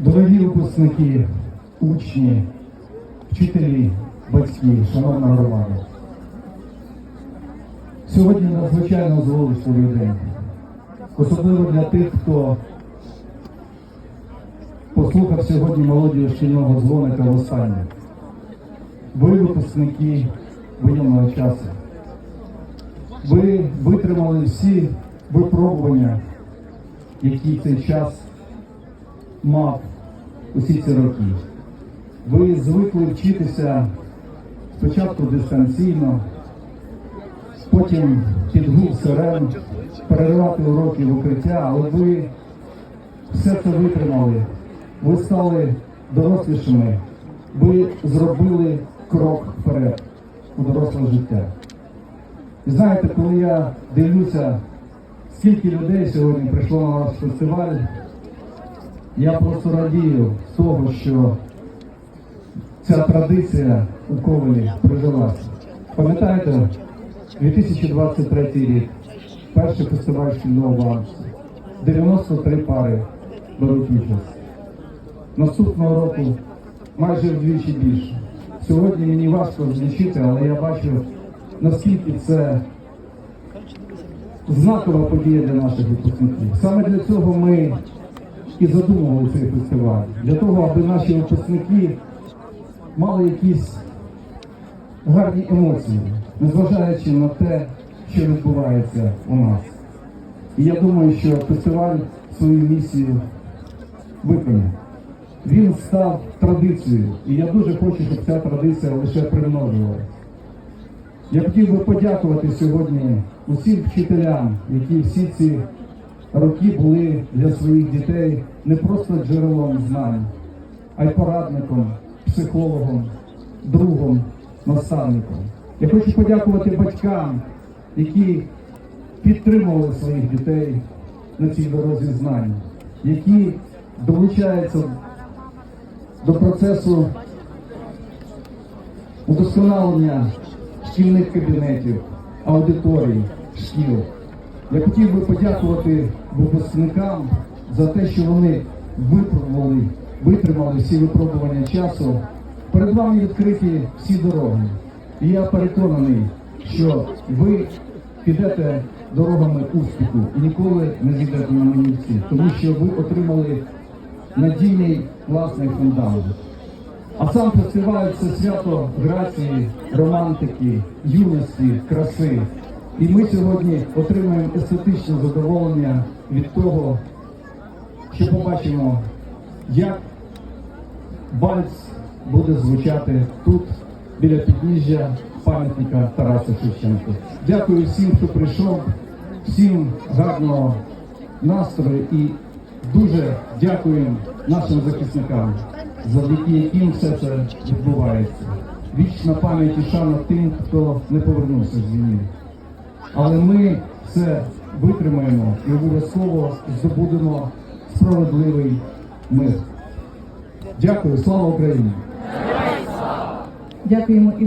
Дорогі випускники, учні, вчителі, батьки, шановна громада. Сьогодні надзвичайно зголосливий день. Особливо для тих, хто послухав сьогодні мелодію шкільного дзвоника востаннє. Ви випускники воєнного часу. Ви витримали всі випробування, які цей час мав усі ці роки. Ви звикли вчитися спочатку дистанційно, потім під гул сирен, переривати уроки в укриття, але ви все це витримали. Ви стали дорослішими, ви зробили крок вперед у доросле життя. І знаєте, коли я дивлюся, скільки людей сьогодні прийшло на наш фестиваль, я просто радію з того, що ця традиція у Ковалі прижилася. Пам'ятаєте, 2023 рік, перший фестиваль шкільного балансу, 93 пари беруть участь. Наступного року майже вдвічі більше. Сьогодні мені важко злічити, але я бачу, наскільки це знакова подія для наших випускників. Саме для цього ми і задумували цей фестиваль. Для того, аби наші випускники мали якісь гарні емоції, незважаючи на те, що відбувається у нас. І я думаю, що фестиваль свою місію виконав. Він став традицією, і я дуже хочу, щоб ця традиція лише примножувалася. Я хотів би подякувати сьогодні усім вчителям, які всі ці роки були для своїх дітей не просто джерелом знань, а й порадником, психологом, другом, наставником. Я хочу подякувати батькам, які підтримували своїх дітей на цій дорозі знань, які долучаються до процесу удосконалення шкільних кабінетів, аудиторій, шкіл. Я хотів би подякувати випускникам за те, що вони випробували, витримали всі випробування часу. Перед вами відкриті всі дороги. І я переконаний, що ви підете дорогами успіху і ніколи не зійдете на манівці, тому що ви отримали надійний власний фундамент. А сам фестиваль це свято грації, романтики, юності, краси. І ми сьогодні отримаємо естетичне задоволення від того, що побачимо, як вальс буде звучати тут, біля підніжжя пам'ятника Тараса Шевченка. Дякую всім, хто прийшов, всім гарного настрою і дуже дякуємо нашим захисникам, завдяки яким все це відбувається. Вічна пам'ять і шана тим, хто не повернувся з війни. Але ми це витримаємо і обов'язково здобудемо справедливий мир. Дякую, слава Україні! Дякуємо і